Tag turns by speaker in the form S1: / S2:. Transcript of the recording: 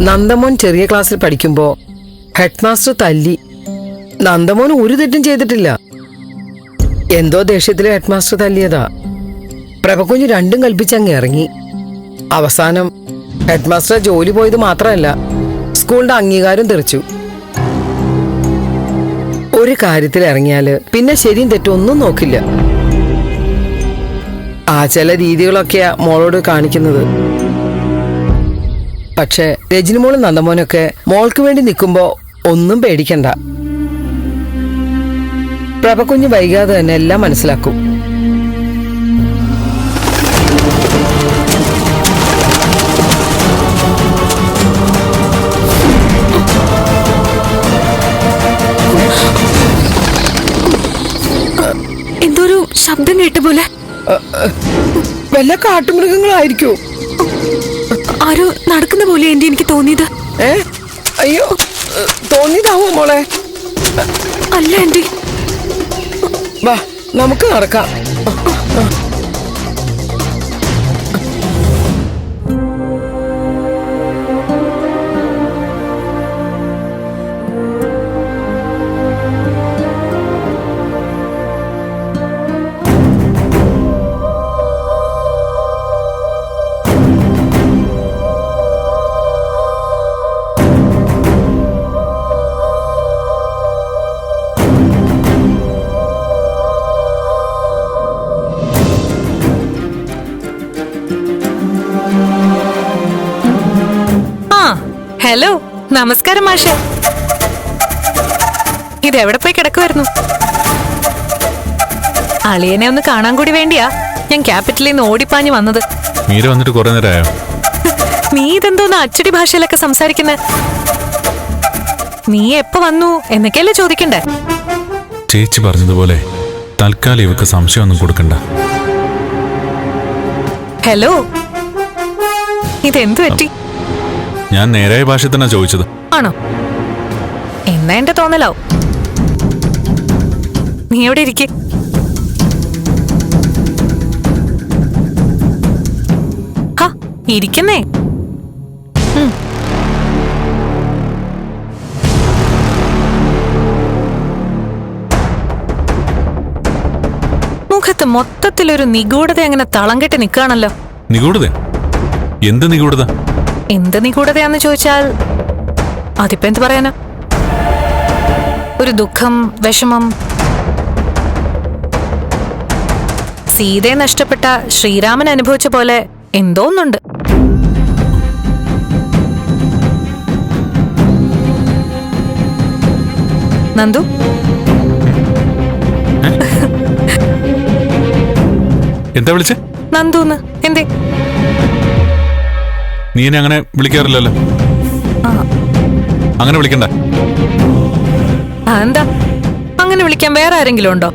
S1: നന്ദമോൻ ചെറിയ ക്ലാസ്സിൽ പഠിക്കുമ്പോ ഹെഡ്മാസ്റ്റർ തല്ലി. നന്ദമോൻ ഒരു തെറ്റും ചെയ്തിട്ടില്ല. എന്തോ ദേഷ്യത്തിൽ ഹെഡ്മാസ്റ്റർ തല്ലിയതാ. പ്രഭകുഞ്ഞ് രണ്ടും കൽപ്പിച്ചങ്ങ് ഇറങ്ങി. അവസാനം ഹെഡ്മാസ്റ്റർ ജോലി പോയത് മാത്രമല്ല സ്കൂളിന്റെ അംഗീകാരം തെറിച്ചു. ഒരു കാര്യത്തിൽ ഇറങ്ങിയാൽ പിന്നെ ശരിയും തെറ്റും ഒന്നും നോക്കില്ല. ആ ചില രീതികളൊക്കെയാ മോളോട് കാണിക്കുന്നത്. പക്ഷെ രജനിമോളും നന്ദമോനൊക്കെ മോൾക്ക് വേണ്ടി നിൽക്കുമ്പോൾ ഒന്നും പേടിക്കണ്ട. പ്രഭകുഞ്ഞ് വൈകാതെ തന്നെ എല്ലാം മനസ്സിലാക്കും.
S2: എന്തോ ഒരു ശബ്ദം കേട്ട പോലെ.
S1: വല്ല കാട്ടുമൃഗങ്ങളായിരിക്കോ?
S2: ആരോ നടക്കുന്ന പോലെ എന്റെ എനിക്ക് തോന്നിയത്.
S1: ഏ? അയ്യോ തോന്നിയതാവോ മോളെ?
S2: അല്ല എന്റെ
S1: വാ നമുക്ക് നടക്കാം.
S2: ഹലോ നമസ്കാരം മാഷെ. ഇത് എവിടെ പോയി കിടക്കുമായിരുന്നു അളിയനെ ഒന്ന് കാണാൻ കൂടി വേണ്ടിയാ ഞാൻ ക്യാപിറ്റലിൽ നിന്ന് ഓടിപ്പാഞ്ഞു വന്നത്.
S3: മീര വന്നിട്ട് കുറെ നേരമായോ
S2: നീ ഇതെന്തോന്ന് അച്ചടി ഭാഷയിലൊക്കെ സംസാരിക്കുന്നേ? നീ എപ്പോ വന്നു എന്നൊക്കെയല്ലേ ചോദിക്കണ്ടേ?
S3: ചേച്ചി പറഞ്ഞതുപോലെ തൽക്കാലം ഇവക്ക് സംശയമൊന്നും കൊടുക്കണ്ട.
S2: ഹലോ ഇതെന്തു പറ്റി?
S3: ഞാൻ നേരായ ഭാഷ തന്നെ ചോദിച്ചത്.
S2: ആണോ? എന്നാ എന്റെ തോന്നലാവും. നീ എവിടെ ഇരിക്കേ? ഇരിക്കുന്നേ. മുഖത്ത് മൊത്തത്തിലൊരു നിഗൂഢത അങ്ങനെ തളം കെട്ടി നിൽക്കുകയാണല്ലോ.
S3: നിഗൂഢത? എന്ത് നിഗൂഢത?
S2: എന്ത് നിഗൂഢതയാന്ന് ചോദിച്ചാൽ അതിപ്പോ എന്ത് പറയാനാ? ഒരു ദുഃഖം വിഷമം. സീതയെ നഷ്ടപ്പെട്ട ശ്രീരാമൻ അനുഭവിച്ച പോലെ എന്തോ ഒന്നുണ്ട് നന്ദു?
S3: എന്താ വിളിച്ചേ?
S2: നന്ദുന്ന്. എന്തേ?
S3: നീ എന്നെ അങ്ങനെ വിളിക്കാറില്ലല്ലോ. അങ്ങനെ വിളിക്കണ്ട.
S2: എന്താ? അങ്ങനെ വിളിക്കാൻ വേറെ ആരെങ്കിലും ഉണ്ടോ?